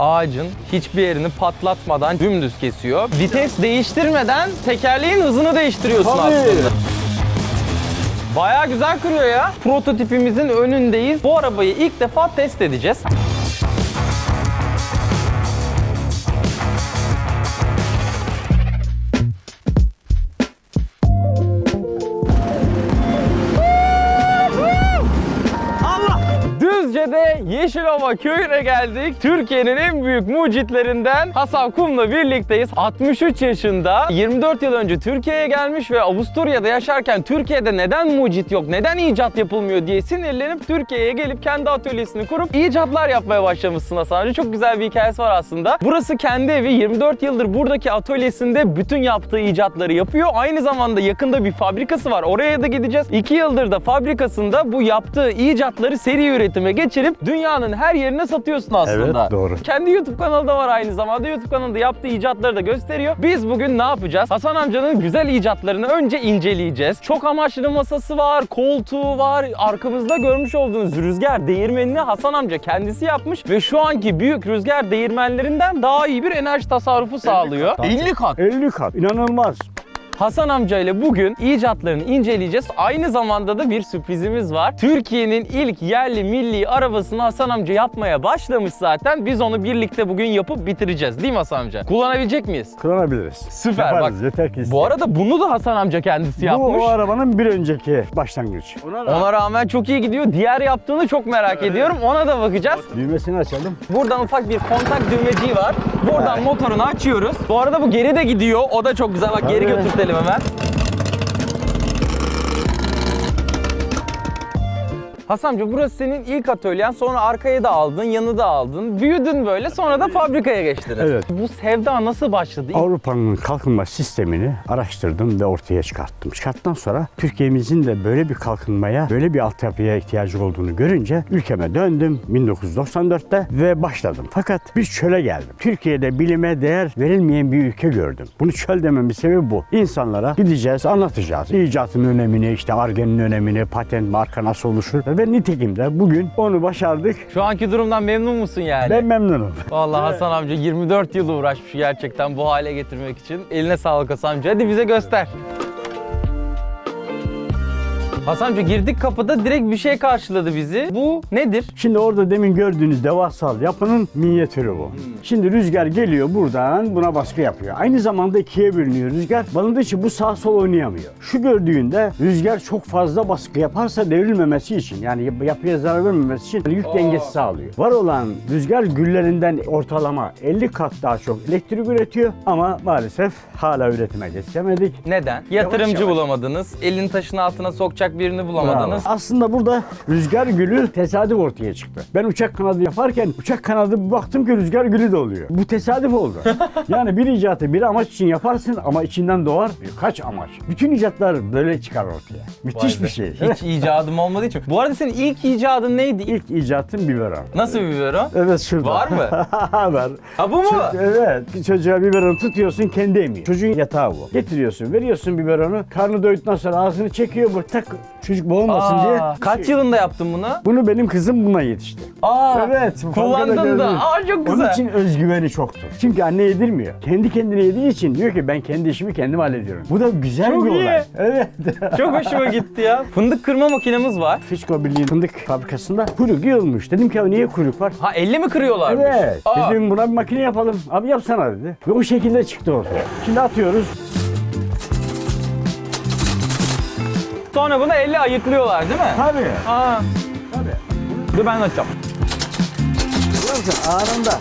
ağacın hiçbir yerini patlatmadan dümdüz kesiyor. Vites değiştirmeden tekerleğin hızını değiştiriyorsun Tabii. aslında. Baya güzel kırıyor ya. Prototipimizin önündeyiz. Bu arabayı ilk defa test edeceğiz. Yeşilova köyüne geldik. Türkiye'nin en büyük mucitlerinden Hasan Kum'la birlikteyiz. 63 yaşında, 24 yıl önce Türkiye'ye gelmiş ve Avusturya'da yaşarken Türkiye'de neden mucit yok, neden icat yapılmıyor diye sinirlenip Türkiye'ye gelip kendi atölyesini kurup icatlar yapmaya başlamışsın Hasan amca. Çok güzel bir hikayesi var aslında. Burası kendi evi. 24 yıldır buradaki atölyesinde bütün yaptığı icatları yapıyor. Aynı zamanda yakında bir fabrikası var. Oraya da gideceğiz. 2 yıldır da fabrikasında bu yaptığı icatları seri üretime geçirip dünyanın her yerine satıyorsun aslında. Evet, doğru. Kendi YouTube kanalı da var aynı zamanda. YouTube kanalında yaptığı icatları da gösteriyor. Biz bugün ne yapacağız? Hasan amcanın güzel icatlarını önce inceleyeceğiz. Çok amaçlı masası var, koltuğu var. Arkamızda görmüş olduğunuz rüzgar değirmenini Hasan amca kendisi yapmış ve şu anki büyük rüzgar değirmenlerinden daha iyi bir enerji tasarrufu sağlıyor. 50 kat. 50 kat. İnanılmaz. Hasan amca ile bugün icatlarını inceleyeceğiz. Aynı zamanda da bir sürprizimiz var. Türkiye'nin ilk yerli milli arabasını Hasan amca yapmaya başlamış zaten. Biz onu birlikte bugün yapıp bitireceğiz. Değil mi Hasan amca? Kullanabilecek miyiz? Kullanabiliriz. Süper, Yaparız, bak. Yeter ki Bu arada bunu da Hasan amca kendisi Bu yapmış. o arabanın bir önceki başlangıç. Ona Ona rağmen çok iyi gidiyor. Diğer yaptığını çok merak ediyorum. Ona da bakacağız. düğmesini açalım. Buradan ufak bir kontak düğmeciği var. Buradan motorunu açıyoruz. Bu arada bu geri de gidiyor. O da çok güzel. Bak geri götürtelim hemen. Hasan'cığım burası senin ilk atölyen. Sonra arkaya da aldın, yanı da aldın. Büyüdün böyle. Sonra da fabrikaya geçtin. Evet. Bu sevda nasıl başladı? Avrupa'nın kalkınma sistemini araştırdım ve ortaya çıkarttım. Çıkarttıktan sonra Türkiye'mizin de böyle bir kalkınmaya, böyle bir altyapıya ihtiyacı olduğunu görünce ülkeme döndüm 1994'te ve başladım. Fakat bir çöle geldim. Türkiye'de bilime değer verilmeyen bir ülke gördüm. Bunu çöl dememin sebebi bu. İnsanlara gideceğiz, anlatacağız. İcatın önemini, işte argenin önemini, patent marka nasıl oluşur ve nitekim de bugün onu başardık. Şu anki durumdan memnun musun yani? Ben memnunum. Vallahi Hasan amca 24 yıl uğraşmış gerçekten bu hale getirmek için. Eline sağlık Hasan amca. Hadi bize göster. Hasan amca girdik kapıda direkt bir şey karşıladı bizi. Bu nedir? Şimdi orada demin gördüğünüz devasal yapının minyatürü bu. Şimdi rüzgar geliyor buradan buna baskı yapıyor. Aynı zamanda ikiye bölünüyor rüzgar. Balındığı için bu sağ sol oynayamıyor. Şu gördüğünde rüzgar çok fazla baskı yaparsa devrilmemesi için yani yap- yapıya zarar vermemesi için yük dengesi sağlıyor. Var olan rüzgar güllerinden ortalama 50 kat daha çok elektrik üretiyor ama maalesef hala üretime geçemedik. Neden? Yatırımcı yavaş. bulamadınız. Elin taşın altına sokacak birini bulamadınız. Bravo. Aslında burada rüzgar gülü tesadüf ortaya çıktı. Ben uçak kanadı yaparken uçak kanadı baktım ki rüzgar gülü de oluyor. Bu tesadüf oldu. yani bir icatı bir amaç için yaparsın ama içinden doğar birkaç amaç. Bütün icatlar böyle çıkar ortaya. Müthiş Vay be. bir şey. Hiç icadım olmadığı için. Bu arada senin ilk icadın neydi? İlk icatım biberon. Nasıl biberon? Evet şurada. Var mı? Var. Ha bu mu? Evet. Bir çocuğa biberonu tutuyorsun kendi emiyor. Çocuğun yatağı bu. Getiriyorsun, veriyorsun biberonu. Karnı doyduktan sonra ağzını çekiyor bu tak çocuk boğulmasın Aa, diye. Kaç yılında yaptın bunu? Bunu benim kızım buna yetişti. Aa, Evet. Kullandın da. Aa çok güzel. Onun için özgüveni çoktur. Çünkü anne yedirmiyor. Kendi kendine yediği için diyor ki ben kendi işimi kendim hallediyorum. Bu da güzel Çok bir iyi. olay. Evet. Çok hoşuma gitti ya. Fındık kırma makinemiz var. Fisko Birliği fındık fabrikasında kuyruk yığılmış. Dedim ki ya niye kuyruk var? Ha elle mi kırıyorlarmış? Evet. Aa, Dedim buna bir makine yapalım. Abi yapsana dedi. Ve o şekilde çıktı ortaya. Şimdi atıyoruz. Sonra bunu elle ayıklıyorlar değil mi? Tabii. Aa, Tabii. dur ben açacağım. Görüyorsun anında.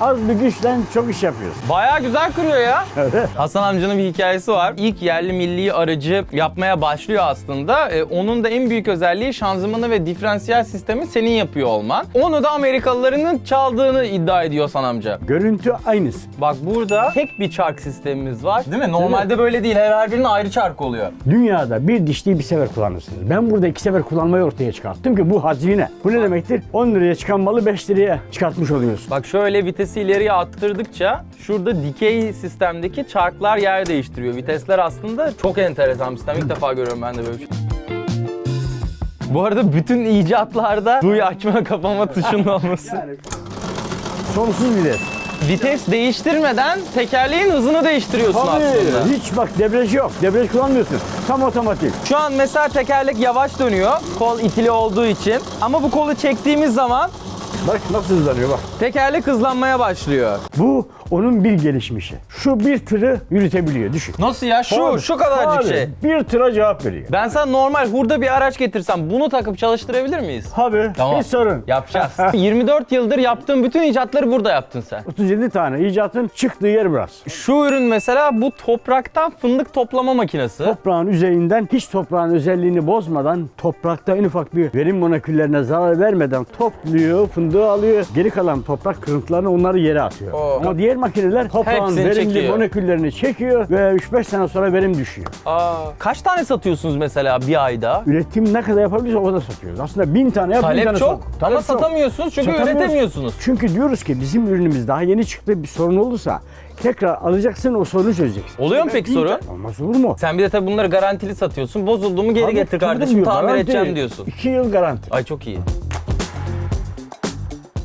Az bir güçle çok iş yapıyorsun. Bayağı güzel kırıyor ya. Evet. Hasan amcanın bir hikayesi var. İlk yerli milli aracı yapmaya başlıyor aslında. Ee, onun da en büyük özelliği şanzımanı ve diferansiyel sistemi senin yapıyor olman. Onu da Amerikalılarının çaldığını iddia ediyor Hasan amca. Görüntü aynısı. Bak burada tek bir çark sistemimiz var. Değil mi? Normalde böyle değil. Her birinin ayrı çark oluyor. Dünyada bir dişliyi bir sefer kullanırsınız. Ben burada iki sefer kullanmayı ortaya çıkarttım ki bu hazine. Bu ne demektir? 10 liraya çıkan malı 5 liraya çıkartmış oluyorsun. Bak şöyle vitesi ileriye attırdıkça şurada dikey sistemdeki çarklar yer değiştiriyor. Vitesler aslında çok enteresan bir sistem. İlk defa görüyorum ben de böyle bir şey. Bu arada bütün icatlarda duy açma kapama tuşunun olması. Sonsuz vites. Vites değiştirmeden tekerleğin hızını değiştiriyorsun Tabii. aslında. Hiç bak debriyaj yok. Debriyaj kullanmıyorsun. Tam otomatik. Şu an mesela tekerlek yavaş dönüyor. Kol itili olduğu için. Ama bu kolu çektiğimiz zaman Bak nasıl hızlanıyor bak. tekerlek hızlanmaya başlıyor. Bu onun bir gelişmişi. Şu bir tırı yürütebiliyor. Düşün. Nasıl ya? Şu Tabii, şu kadarcık tabii. şey. Bir tıra cevap veriyor. Ben sana normal hurda bir araç getirsem bunu takıp çalıştırabilir miyiz? Tabii. Tamam. Hiç sorun. Yapacağız. 24 yıldır yaptığın bütün icatları burada yaptın sen. 37 tane icatın çıktığı yer burası. Şu ürün mesela bu topraktan fındık toplama makinesi. Toprağın yüzeyinden hiç toprağın özelliğini bozmadan toprakta en ufak bir verim moleküllerine zarar vermeden topluyor, fındığı alıyor. Geri kalan toprak kırıntılarını onları yere atıyor. Oo. Ama diğer makineler toprağın Hepsini verimli çekiyor. moleküllerini çekiyor ve 3-5 sene sonra verim düşüyor. Aa, kaç tane satıyorsunuz mesela bir ayda? Üretim ne kadar yapabiliyorsa o kadar satıyoruz. Aslında bin tane yap, bin Talep tane çok sat. ama Talep çok. satamıyorsunuz çünkü Satamıyoruz. üretemiyorsunuz. Çünkü diyoruz ki bizim ürünümüz daha yeni çıktı bir sorun olursa tekrar alacaksın o sorunu çözeceksin. Oluyor mu peki Bin sorun? tane- Olmaz olur mu? Sen bir de tabii bunları garantili satıyorsun. Bozuldu mu geri Abi, getir kardeşim tamir garanti. edeceğim diyorsun. 2 yıl garanti. Ay çok iyi.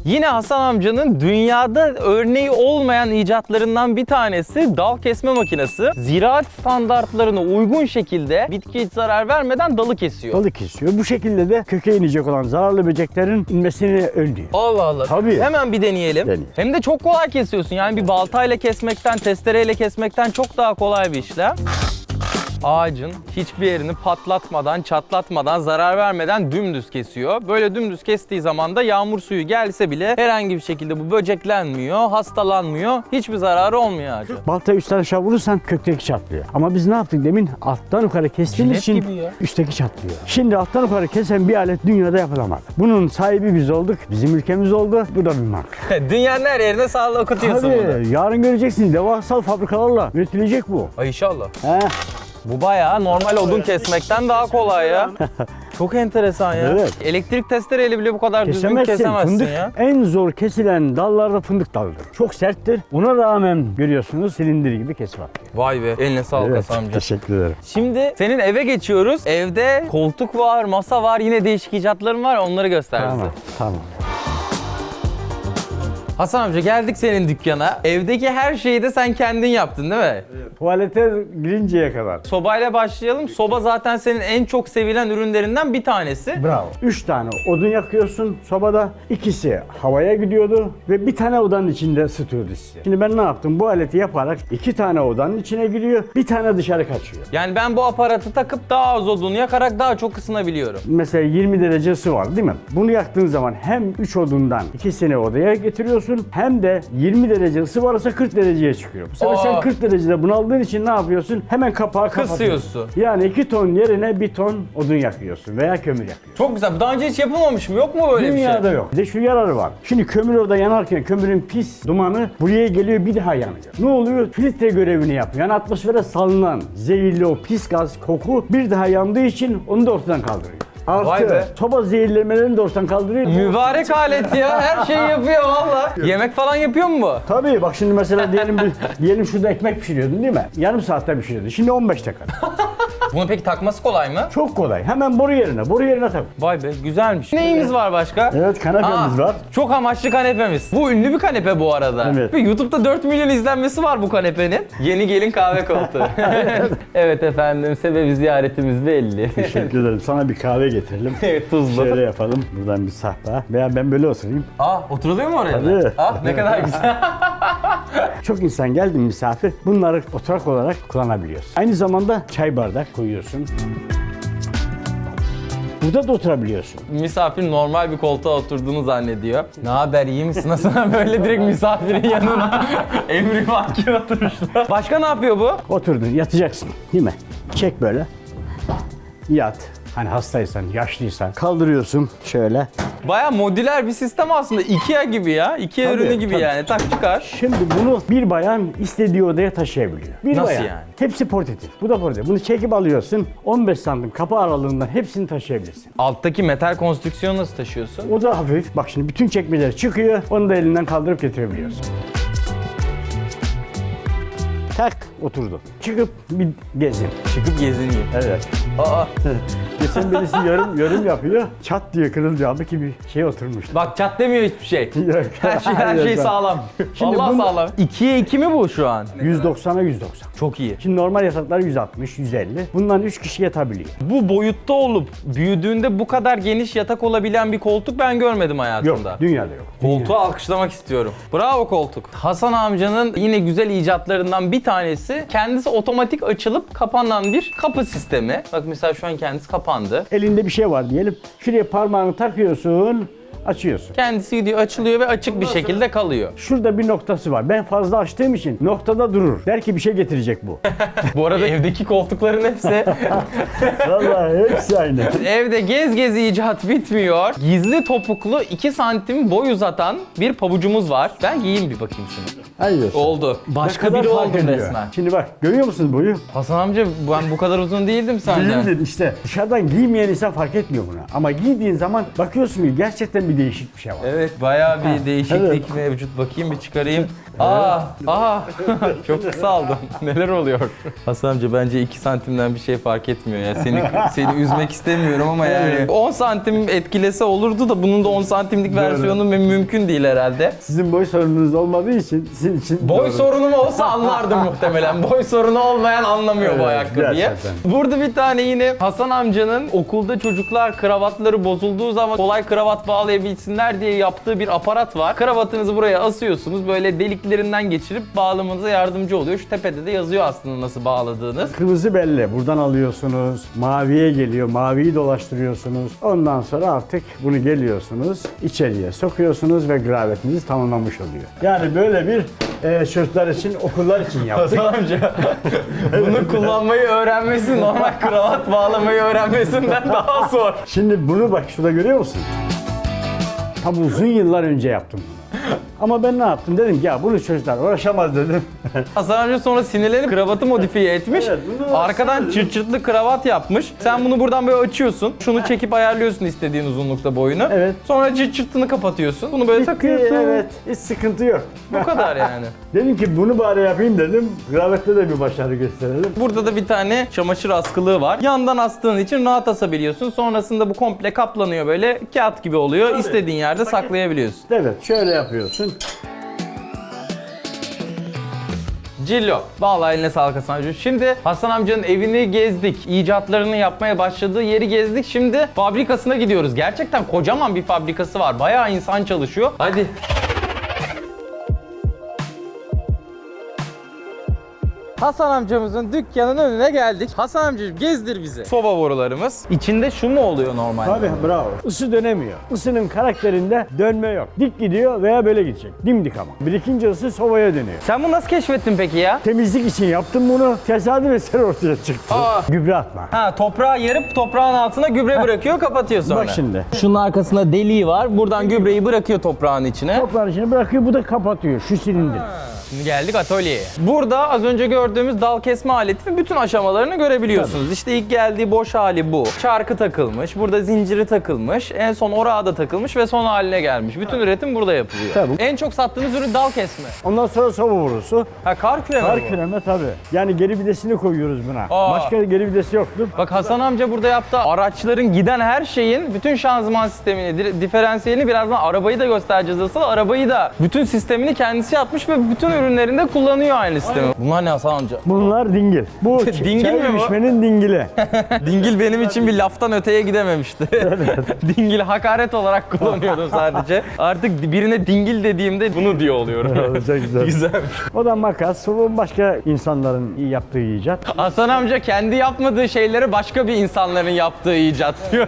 Yine Hasan amcanın dünyada örneği olmayan icatlarından bir tanesi dal kesme makinesi. Ziraat standartlarına uygun şekilde bitkiye hiç zarar vermeden dalı kesiyor. Dalı kesiyor. Bu şekilde de köke inecek olan zararlı böceklerin inmesini önlüyor. Allah Allah. Tabii. Hemen bir deneyelim. Deneyelim. Hem de çok kolay kesiyorsun. Yani bir baltayla kesmekten, testereyle kesmekten çok daha kolay bir işlem. Ağacın hiçbir yerini patlatmadan, çatlatmadan, zarar vermeden dümdüz kesiyor. Böyle dümdüz kestiği zaman da yağmur suyu gelse bile herhangi bir şekilde bu böceklenmiyor, hastalanmıyor, hiçbir zararı olmuyor ağaca. Baltayı üstten aşağı vurursan kökteki çatlıyor. Ama biz ne yaptık demin? Alttan yukarı kestiğimiz Jilet için gibi ya. üstteki çatlıyor. Şimdi alttan yukarı kesen bir alet dünyada yapılamadı. Bunun sahibi biz olduk. Bizim ülkemiz oldu. Bu da bir marka. Dünyanın her yerine sağlık okutuyorsun bunu. Tabii yarın göreceksin devasal fabrikalarla üretilecek bu. Ay inşallah. He. Bu bayağı normal odun kesmekten daha kolay ya. Çok enteresan ya. Evet. Elektrik testereyle bile bu kadar düzgün Kesemezsin. kesemezsin Fındık ya. en zor kesilen dallarda fındık dalıdır. Çok serttir. Ona rağmen görüyorsunuz silindir gibi kesip atıyor. Vay be eline sağlık Hasan amca. Teşekkür ederim. Şimdi senin eve geçiyoruz. Evde koltuk var, masa var, yine değişik icatların var. Onları göster bize. Tamam, tamam. Hasan amca geldik senin dükkana. Evdeki her şeyi de sen kendin yaptın değil mi? Tuvalete girinceye kadar. Sobayla başlayalım. Soba zaten senin en çok sevilen ürünlerinden bir tanesi. Bravo. Üç tane odun yakıyorsun sobada. İkisi havaya gidiyordu ve bir tane odanın içinde ısıtıyordu sizi. Şimdi ben ne yaptım? Bu aleti yaparak iki tane odanın içine giriyor, bir tane dışarı kaçıyor. Yani ben bu aparatı takıp daha az odun yakarak daha çok ısınabiliyorum. Mesela 20 derece ısı var değil mi? Bunu yaktığın zaman hem 3 odundan ikisini odaya getiriyorsun hem de 20 derece ısı varsa 40 dereceye çıkıyor. Bu sefer Aa. sen 40 derecede bunaldığın için ne yapıyorsun? Hemen kapağı kapatıyorsun. Kısıyorsun. Yani 2 ton yerine 1 ton odun yakıyorsun veya kömür yakıyorsun. Çok güzel. Daha önce hiç yapılmamış mı? Yok mu böyle Dünyada bir şey? yok. Bir de şu yararı var. Şimdi kömür orada yanarken kömürün pis dumanı buraya geliyor bir daha yanıyor. Ne oluyor? Filtre görevini yapıyor. Yani atmosfere salınan zehirli o pis gaz, koku bir daha yandığı için onu da ortadan kaldırıyor. Artı Vay be. soba zehirlemelerini de ortadan kaldırıyor. Mübarek alet ya. Her şeyi yapıyor valla. Yemek falan yapıyor mu bu? Tabii bak şimdi mesela diyelim bir, diyelim şurada ekmek pişiriyordun değil mi? Yarım saatte pişiriyordun. Şimdi 15 dakika. Bunun peki takması kolay mı? Çok kolay. Hemen boru yerine, boru yerine tak. Vay be güzelmiş. Neyimiz var başka? Evet kanepemiz Aa, var. Çok amaçlı kanepemiz. Bu ünlü bir kanepe bu arada. Evet. Bir YouTube'da 4 milyon izlenmesi var bu kanepenin. Yeni gelin kahve koltuğu. evet efendim sebebi ziyaretimiz belli. Teşekkür ederim. Sana bir kahve getirelim. evet tuzlu. Şöyle yapalım. Buradan bir sahpa. Veya ben böyle oturayım. Aa oturuluyor mu oraya? Tabii. Ah ne kadar güzel. Çok insan geldi mi misafir bunları oturak olarak kullanabiliyorsun. Aynı zamanda çay bardak koyuyorsun. Burada da oturabiliyorsun. Misafir normal bir koltuğa oturduğunu zannediyor. Ne haber iyi misin? Nasıl böyle direkt misafirin yanına emri vaki oturmuşlar. Başka ne yapıyor bu? Oturdun yatacaksın değil mi? Çek böyle. Yat. Hani hastaysan, yaşlıysan kaldırıyorsun şöyle. Baya modüler bir sistem aslında. Ikea gibi ya. Ikea Tabii, ürünü gibi tabii. yani. Tak çıkar. Şimdi bunu bir bayan istediği odaya taşıyabiliyor. Bir Nasıl bayan. yani? Hepsi portatif. Bu da portatif. Bunu çekip alıyorsun. 15 santim kapı aralığından hepsini taşıyabilirsin. Alttaki metal konstrüksiyonu nasıl taşıyorsun? O da hafif. Bak şimdi bütün çekmeler çıkıyor. Onu da elinden kaldırıp getirebiliyorsun. Tak oturdu. Çıkıp bir gezin. Çıkıp gezineyim. Evet. Aa. Geçen birisi yorum, yorum yapıyor. Çat diye. Abi ki bir şey oturmuş. Bak çat demiyor hiçbir şey. Yok. Her şey, her şey sağlam. Şimdi Allah bunu- sağlam. 2'ye 2 mi bu şu an? 190'a 190. Çok iyi. Şimdi normal yataklar 160, 150. Bundan 3 kişi yatabiliyor. Bu boyutta olup büyüdüğünde bu kadar geniş yatak olabilen bir koltuk ben görmedim Yok, hayatımda. dünyada yok. Koltuğu alkışlamak istiyorum. Bravo koltuk. Hasan amcanın yine güzel icatlarından bir tanesi kendisi otomatik açılıp kapanan bir kapı sistemi. Bak mesela şu an kendisi kapandı. Elinde bir şey var diyelim. Şuraya parmağını takıyorsun, açıyorsun. Kendisi gidiyor açılıyor ve açık bir şekilde kalıyor. Şurada bir noktası var. Ben fazla açtığım için noktada durur. Der ki bir şey getirecek bu. Bu arada evdeki koltukların hepsi Vallahi hepsi aynı. Evde gez gez icat bitmiyor. Gizli topuklu 2 santim boy uzatan bir pabucumuz var. Ben giyeyim bir bakayım şunu. Hayır. Oldu. Başka biri oldum resmen. Şimdi bak görüyor musun boyu? Hasan amca ben bu kadar uzun değildim senden. Değildin işte. Dışarıdan giymeyen insan fark etmiyor buna. Ama giydiğin zaman bakıyorsun ki gerçekten bir değişik bir şey var. Evet bayağı bir değişiklik evet. mevcut. Bakayım bir çıkarayım. Aa, aa. Çok kısaldım. Neler oluyor? Hasan amca bence 2 santimden bir şey fark etmiyor ya. Seni seni üzmek istemiyorum ama yani 10 santim etkilese olurdu da bunun da 10 santimlik versiyonu mü- mümkün değil herhalde. Sizin boy sorununuz olmadığı için sizin için Boy doğru. sorunum olsa anlardım muhtemelen. Boy sorunu olmayan anlamıyor bu Evet, ayakkabıyı. gerçekten. Burada bir tane yine Hasan amcanın okulda çocuklar kravatları bozulduğu zaman kolay kravat bağlayabilsinler diye yaptığı bir aparat var. Kravatınızı buraya asıyorsunuz. Böyle deliklerinden geçirip bağlamanıza yardımcı oluyor. Şu tepede de yazıyor aslında nasıl bağladığınız. Kırmızı belli. Buradan alıyorsunuz. Maviye geliyor. Maviyi dolaştırıyorsunuz. Ondan sonra artık bunu geliyorsunuz. içeriye sokuyorsunuz ve gravetiniz tamamlanmış oluyor. Yani böyle bir e, çocuklar için, okullar için yaptık. Hasan amca bunu kullanmayı öğrenmesi normal kravat bağlamayı öğrenmesinden daha zor. Şimdi bunu bak şurada görüyor musun? Tam uzun yıllar önce yaptım bunu. Ama ben ne yaptım? Dedim ki ya bunu çocuklar uğraşamaz dedim. Hasan amca sonra sinirlenip kravatı modifiye etmiş. Evet, bunu Arkadan çırt çırtlı kravat yapmış. Sen bunu buradan böyle açıyorsun. Şunu çekip ayarlıyorsun istediğin uzunlukta boyunu. Evet. Sonra çırt çırtını kapatıyorsun. Bunu böyle takıyorsun. Evet, hiç sıkıntı yok. Bu kadar yani. Dedim ki bunu bari yapayım dedim. Gravette de bir başarı gösterelim. Burada da bir tane çamaşır askılığı var. Yandan astığın için rahat asabiliyorsun. Sonrasında bu komple kaplanıyor böyle. Kağıt gibi oluyor. İstediğin yerde saklayabiliyorsun. Evet, şöyle yapıyorsun. Cillo. Vallahi eline sağlık Hasan amca. Şimdi Hasan amcanın evini gezdik. icatlarını yapmaya başladığı yeri gezdik. Şimdi fabrikasına gidiyoruz. Gerçekten kocaman bir fabrikası var. Bayağı insan çalışıyor. Hadi. Hasan amcamızın dükkanının önüne geldik. Hasan amcacığım gezdir bizi. Soba borularımız. İçinde şu mu oluyor normalde? Tabii bravo. Isı dönemiyor. Isının karakterinde dönme yok. Dik gidiyor veya böyle gidecek. Dimdik ama. Birikinci ısı sobaya dönüyor. Sen bunu nasıl keşfettin peki ya? Temizlik için yaptım bunu. Tesadüf eseri ortaya çıktı. Aa. Gübre atma. Ha toprağı yarıp toprağın altına gübre bırakıyor kapatıyor sonra. Bak şimdi. Şunun arkasında deliği var. Buradan gübreyi bırakıyor toprağın içine. Toprağın içine bırakıyor bu da kapatıyor. Şu silindir. Şimdi geldik atölyeye. Burada az önce gördüğümüz dal kesme aletinin bütün aşamalarını görebiliyorsunuz. İşte ilk geldiği boş hali bu. Çarkı takılmış, burada zinciri takılmış, en son orağı da takılmış ve son haline gelmiş. Bütün üretim burada yapılıyor. Tabii. En çok sattığınız ürün dal kesme. Ondan sonra soba borusu. Ha kar küreme Kar bu. küreme tabii. Yani geri videsini koyuyoruz buna. Aa. Başka geri videsi yoktu. Bak Hasan amca burada yaptığı araçların giden her şeyin bütün şanzıman sistemini, di- diferansiyelini birazdan arabayı da göstereceğiz asıl. Arabayı da bütün sistemini kendisi yapmış ve bütün ürünlerinde kullanıyor aynı sistemi. Bunlar ne Hasan amca? Bunlar dingil. Bu Dingil çay mi bu? içmenin dingili. Dingil benim için bir laftan öteye gidememişti. dingil hakaret olarak kullanıyordum sadece. Artık birine dingil dediğimde bunu diyor oluyorum. Çok güzel. Güzelmiş. O da makas. Bu başka insanların yaptığı icat. Hasan amca kendi yapmadığı şeyleri başka bir insanların yaptığı icat diyor.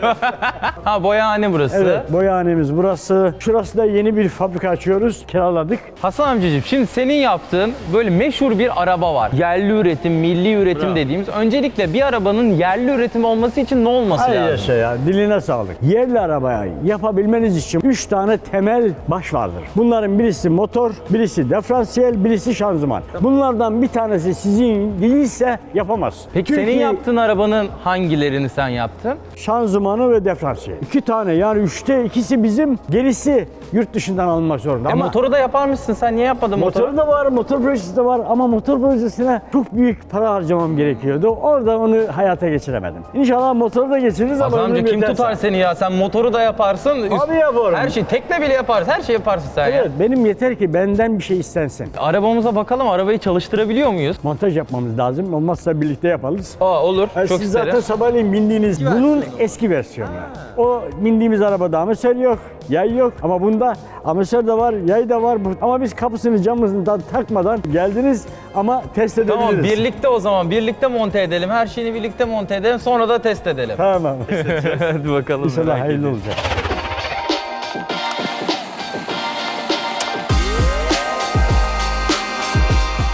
ha boyahane burası. Evet, boyahanemiz burası. Şurası da yeni bir fabrika açıyoruz. Kiraladık. Hasan amcacığım şimdi senin yaptığın böyle meşhur bir araba var. Yerli üretim, milli üretim Bravo. dediğimiz. Öncelikle bir arabanın yerli üretim olması için ne olması Hay lazım? yaşa ya. Diline sağlık. Yerli arabayı yapabilmeniz için 3 tane temel baş vardır. Bunların birisi motor, birisi diferansiyel, birisi şanzıman. Bunlardan bir tanesi sizin değilse yapamaz. Peki senin Türkiye- yaptığın arabanın hangilerini sen yaptın? şanzımanı ve diferansiyel. İki tane yani üçte ikisi bizim, gerisi yurt dışından alınmak zorunda. E Ama motoru da yapar mısın? Sen niye yapmadın motoru? motoru da da var, motor projesi de var ama motor projesine çok büyük para harcamam gerekiyordu. Orada onu hayata geçiremedim. İnşallah motoru da geçiririz ama Hasan amca ömrüm kim yeterse. tutar seni ya? Sen motoru da yaparsın. üst- Abi yaparım. Her şey tekne bile yaparsın. Her şey yaparsın sen ya. Evet, benim yeter ki benden bir şey istensin. Arabamıza bakalım arabayı çalıştırabiliyor muyuz? Montaj yapmamız lazım. Olmazsa birlikte yaparız. Aa olur. Ha, Çok Siz isterim. zaten sabahleyin bindiğiniz bunun eski versiyonu. O bindiğimiz arabada amatör yok, yay yok ama bunda amatör de var, yay da var. Bu- Ama biz kapısını camını da takmadan geldiniz ama test edebiliriz. Tamam birlikte o zaman birlikte monte edelim. Her şeyini birlikte monte edelim sonra da test edelim. Tamam. Hadi bakalım. İnşallah merak hayırlı ediyorum. olacak.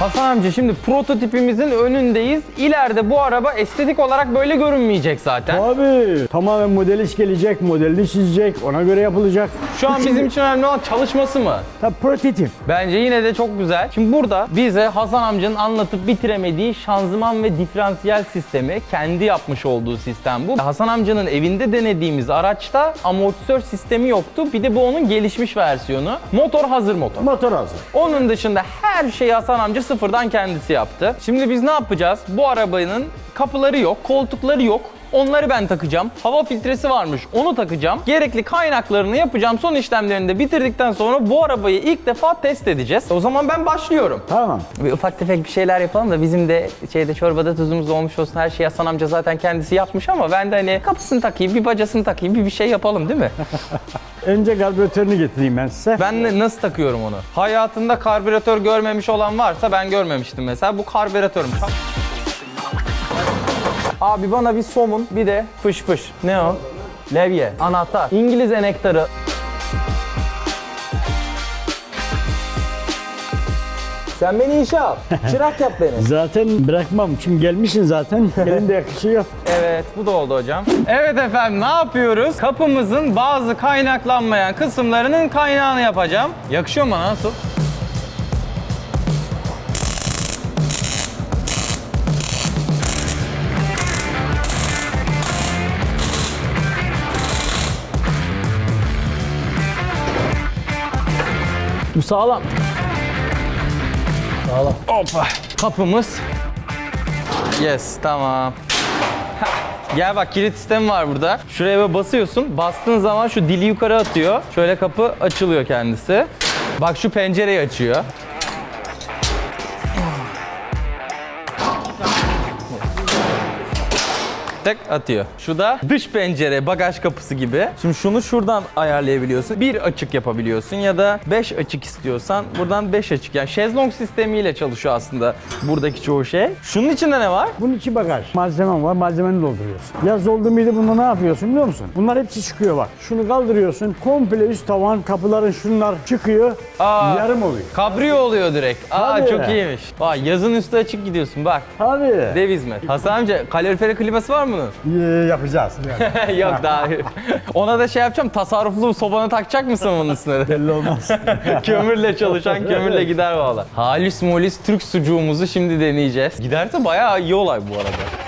Hasan amca şimdi prototipimizin önündeyiz. İleride bu araba estetik olarak böyle görünmeyecek zaten. Abi tamamen model iş gelecek, modelini çizecek, ona göre yapılacak. Şu an bizim için önemli olan çalışması mı? Tabii prototip. Bence yine de çok güzel. Şimdi burada bize Hasan amcanın anlatıp bitiremediği şanzıman ve diferansiyel sistemi kendi yapmış olduğu sistem bu. Hasan amcanın evinde denediğimiz araçta amortisör sistemi yoktu. Bir de bu onun gelişmiş versiyonu. Motor hazır motor. Motor hazır. Onun dışında her şeyi Hasan amca sıfırdan kendisi yaptı. Şimdi biz ne yapacağız? Bu arabanın kapıları yok, koltukları yok. Onları ben takacağım. Hava filtresi varmış. Onu takacağım. Gerekli kaynaklarını yapacağım. Son işlemlerini de bitirdikten sonra bu arabayı ilk defa test edeceğiz. O zaman ben başlıyorum. Tamam. Bir ufak tefek bir şeyler yapalım da bizim de şeyde çorbada tuzumuz olmuş olsun. Her şeyi Hasan amca zaten kendisi yapmış ama ben de hani kapısını takayım, bir bacasını takayım, bir bir şey yapalım değil mi? Önce karbüratörünü getireyim ben size. Ben de nasıl takıyorum onu? Hayatında karbüratör görmemiş olan varsa ben görmemiştim mesela. Bu karbüratörüm. Abi bana bir somun bir de fış fış. Ne o? Levye, anahtar, İngiliz enektarı. Sen beni işe al. Çırak yap beni. Zaten bırakmam. Şimdi gelmişsin zaten. Elinde yakışıyor. Evet, bu da oldu hocam. Evet efendim, ne yapıyoruz? Kapımızın bazı kaynaklanmayan kısımlarının kaynağını yapacağım. Yakışıyor mu bana nasıl? Bu sağlam. Sağlam. Hoppa. Kapımız Yes, tamam. Gel bak kilit sistemi var burada. Şuraya böyle basıyorsun. Bastığın zaman şu dili yukarı atıyor. Şöyle kapı açılıyor kendisi. Bak şu pencereyi açıyor. Tek atıyor. Şu da dış pencere, bagaj kapısı gibi. Şimdi şunu şuradan ayarlayabiliyorsun. Bir açık yapabiliyorsun ya da 5 açık istiyorsan buradan 5 açık. Yani şezlong sistemiyle çalışıyor aslında buradaki çoğu şey. Şunun içinde ne var? Bunun içi bagaj. Malzemen var, malzemeni dolduruyorsun. Yaz oldu muydu bunda ne yapıyorsun biliyor musun? Bunlar hepsi çıkıyor bak. Şunu kaldırıyorsun, komple üst tavan, kapıların şunlar çıkıyor, Aa. yarım oluyor. Kabrio oluyor direkt. Aa Tabii. çok iyiymiş. Vay yazın üstü açık gidiyorsun bak. Tabii. Dev hizmet. Hasan amca kaloriferi kliması var mı bunun? Ee, yapacağız. Yani. Yok daha. Ona da şey yapacağım tasarruflu sobanı takacak mısın bunun üstüne? Belli olmaz. kömürle çalışan kömürle gider valla. Halis molis Türk sucuğumuzu şimdi deneyeceğiz. Giderse bayağı iyi olay bu arada.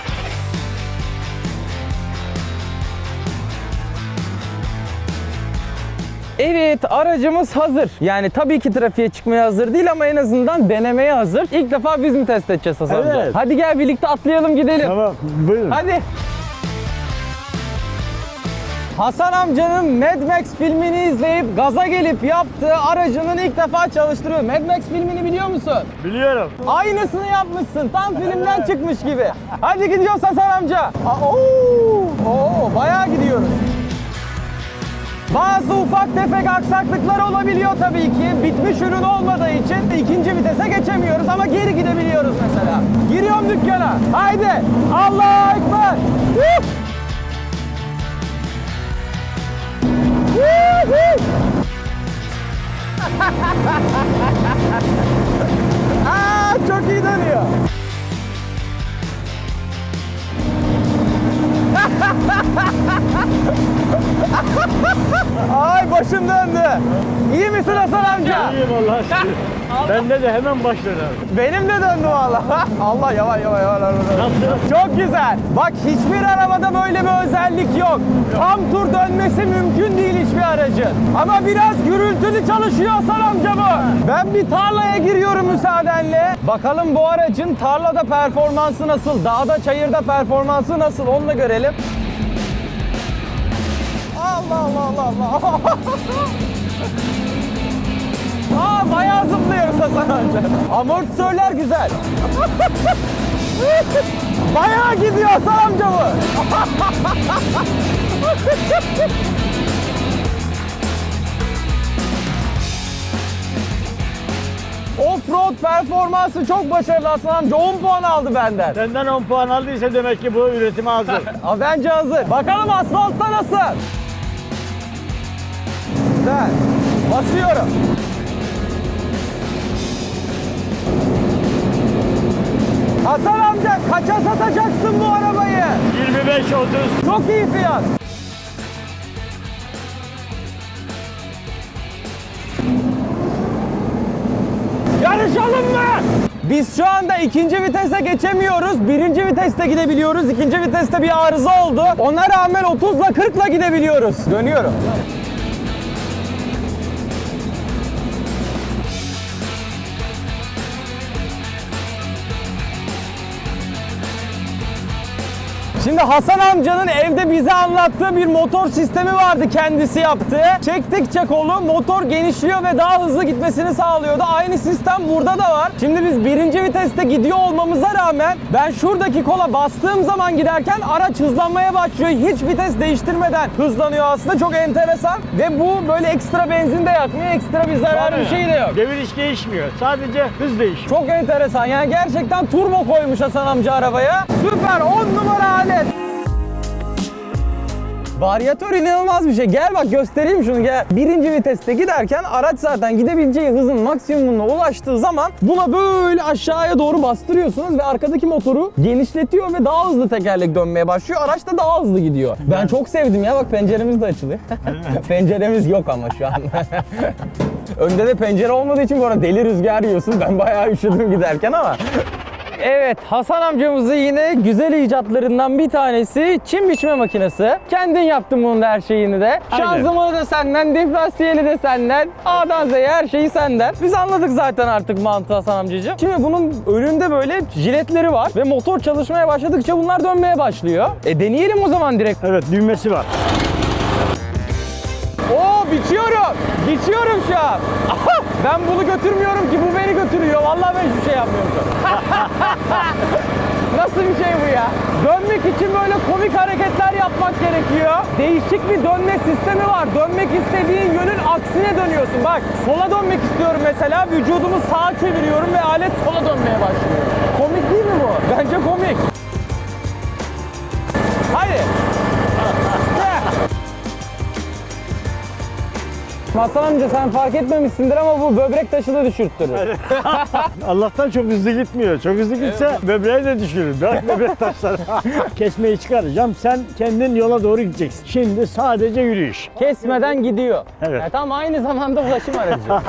Evet aracımız hazır. Yani tabii ki trafiğe çıkmaya hazır değil ama en azından denemeye hazır. İlk defa biz mi test edeceğiz Hasan amca? Evet. Hadi gel birlikte atlayalım gidelim. tamam, buyurun. Hadi. Hasan amcanın Mad Max filmini izleyip gaza gelip yaptığı aracının ilk defa çalıştırıyor. Mad Max filmini biliyor musun? Biliyorum. Aynısını yapmışsın. Tam filmden çıkmış gibi. Hadi gidiyoruz Hasan amca. Aa, oo, oo, bayağı gidiyoruz. Bazı ufak tefek aksaklıklar olabiliyor tabii ki. Bitmiş ürün olmadığı için ikinci vitese geçemiyoruz ama geri gidebiliyoruz mesela. Giriyorum dükkana. Haydi. Allahu Ekber. Aa, çok iyi dönüyor. Ay başım döndü. İyi misin Hasan amca? İyiyim Allah'a şükür. Bende de hemen başladı. Benim de döndü valla. Allah yavaş yavaş yavaş. yavaş. Nasıl? Çok güzel. Bak hiçbir arabada böyle bir özellik yok. Tam tur dönmesi mümkün değil hiçbir aracın. Ama biraz gürültülü çalışıyor Hasan amca bu. Ben bir tarlaya giriyorum müsaadenle. Bakalım bu aracın tarlada performansı nasıl? Dağda çayırda performansı nasıl? Onu da görelim. Allah Allah Allah Allah. Aa bayağı zıplıyoruz Hasan amca. Amortisörler güzel. Bayağı gidiyor Hasan amca bu. Offroad performansı çok başarılı Hasan amca. 10 puan aldı benden. Senden 10 puan aldıysa demek ki bu üretime hazır. Aa, Bence hazır. Bakalım asfaltta nasıl? Güzel. Basıyorum. Hasan amca kaça satacaksın bu arabayı? 25-30. Çok iyi fiyat. Yarışalım mı? Biz şu anda ikinci vitese geçemiyoruz. Birinci viteste gidebiliyoruz. İkinci viteste bir arıza oldu. Ona rağmen 30'la 40'la gidebiliyoruz. Dönüyorum. Şimdi Hasan amcanın evde bize anlattığı bir motor sistemi vardı kendisi yaptığı. Çektikçe kolu motor genişliyor ve daha hızlı gitmesini sağlıyordu. Aynı sistem burada da var. Şimdi biz birinci viteste gidiyor olmamıza rağmen ben şuradaki kola bastığım zaman giderken araç hızlanmaya başlıyor. Hiç vites değiştirmeden hızlanıyor aslında. Çok enteresan. Ve bu böyle ekstra benzin de yakmıyor. Ekstra bir zararı bir şey de yok. Devir hiç değişmiyor. Sadece hız değişiyor. Çok enteresan. Yani gerçekten turbo koymuş Hasan amca arabaya. Süper 10 numara alet. Varyatör inanılmaz bir şey. Gel bak göstereyim şunu gel. Birinci viteste giderken araç zaten gidebileceği hızın maksimumuna ulaştığı zaman buna böyle aşağıya doğru bastırıyorsunuz ve arkadaki motoru genişletiyor ve daha hızlı tekerlek dönmeye başlıyor. Araç da daha hızlı gidiyor. Ben çok sevdim ya bak penceremiz de açılıyor. Penceremiz yok ama şu an. Önde de pencere olmadığı için bu arada deli rüzgar yiyorsun. Ben bayağı üşüdüm giderken ama. Evet Hasan amcamızın yine güzel icatlarından bir tanesi çim biçme makinesi. Kendin yaptın bunun da her şeyini de. Aynen. Şanzımanı da senden, diferansiyeli de senden. A'dan Z'ye her şeyi senden. Biz anladık zaten artık mantığı Hasan amcacığım. Şimdi bunun önünde böyle jiletleri var ve motor çalışmaya başladıkça bunlar dönmeye başlıyor. E deneyelim o zaman direkt. Evet düğmesi var. Biçiyorum şu an. ben bunu götürmüyorum ki bu beni götürüyor. Vallahi ben hiçbir şey yapmıyorum. Nasıl bir şey bu ya? Dönmek için böyle komik hareketler yapmak gerekiyor. Değişik bir dönme sistemi var. Dönmek istediğin yönün aksine dönüyorsun. Bak sola dönmek istiyorum mesela. Vücudumu sağa çeviriyorum ve alet sola dönmeye başlıyor. Komik değil mi bu? Bence komik. Hasan amca sen fark etmemişsindir ama bu böbrek taşı da düşürttürür. Allah'tan çok hızlı gitmiyor. Çok hızlı gitse böbreği de düşürür. Bırak böbrek taşları. Kesmeyi çıkaracağım. Sen kendin yola doğru gideceksin. Şimdi sadece yürüyüş. Kesmeden gidiyor. Evet. Ya tam aynı zamanda ulaşım aracı.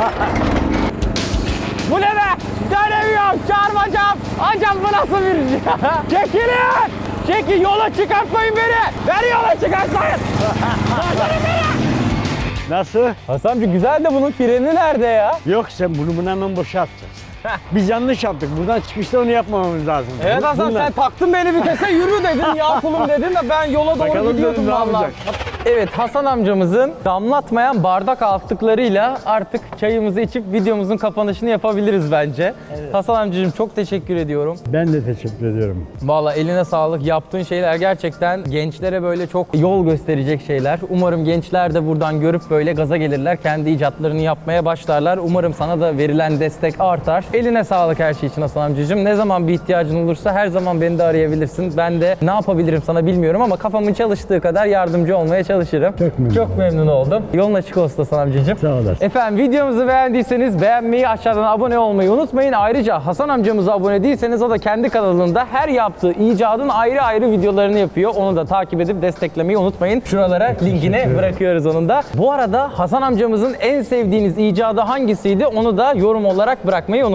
bu ne be? Dönemiyorum, çarpacağım. Acam bu nasıl bir şey? Çekilin! Çekil, yola çıkartmayın beni! Beni yola çıkartmayın! Nasıl? Hasan amca güzel de bunun freni nerede ya? Yok sen bunu bunu hemen boşa atacaksın. Biz yanlış yaptık. Buradan çıkışta onu yapmamamız lazım. Evet Hasan Bunlar- sen taktın beni vitese yürü dedin ya kulum dedin de ben yola doğru Bakalım gidiyordum ne vallahi. yapacak? Evet Hasan amcamızın damlatmayan bardak altlıklarıyla artık çayımızı içip videomuzun kapanışını yapabiliriz bence. Hasan amcacığım çok teşekkür ediyorum. Ben de teşekkür ediyorum. Valla eline sağlık. Yaptığın şeyler gerçekten gençlere böyle çok yol gösterecek şeyler. Umarım gençler de buradan görüp böyle gaza gelirler. Kendi icatlarını yapmaya başlarlar. Umarım sana da verilen destek artar. Eline sağlık her şey için Hasan amcacığım. Ne zaman bir ihtiyacın olursa her zaman beni de arayabilirsin. Ben de ne yapabilirim sana bilmiyorum ama kafamın çalıştığı kadar yardımcı olmaya çalışırım. Çok memnun Çok memnun oldum. Yolun açık olsun Hasan amcacığım. Sağ olasın. Efendim videomuzu beğendiyseniz beğenmeyi, aşağıdan abone olmayı unutmayın. Ayrıca Hasan amcamıza abone değilseniz o da kendi kanalında her yaptığı icadın ayrı ayrı videolarını yapıyor. Onu da takip edip desteklemeyi unutmayın. Şuralara linkini bırakıyoruz onun da. Bu arada Hasan amcamızın en sevdiğiniz icadı hangisiydi onu da yorum olarak bırakmayı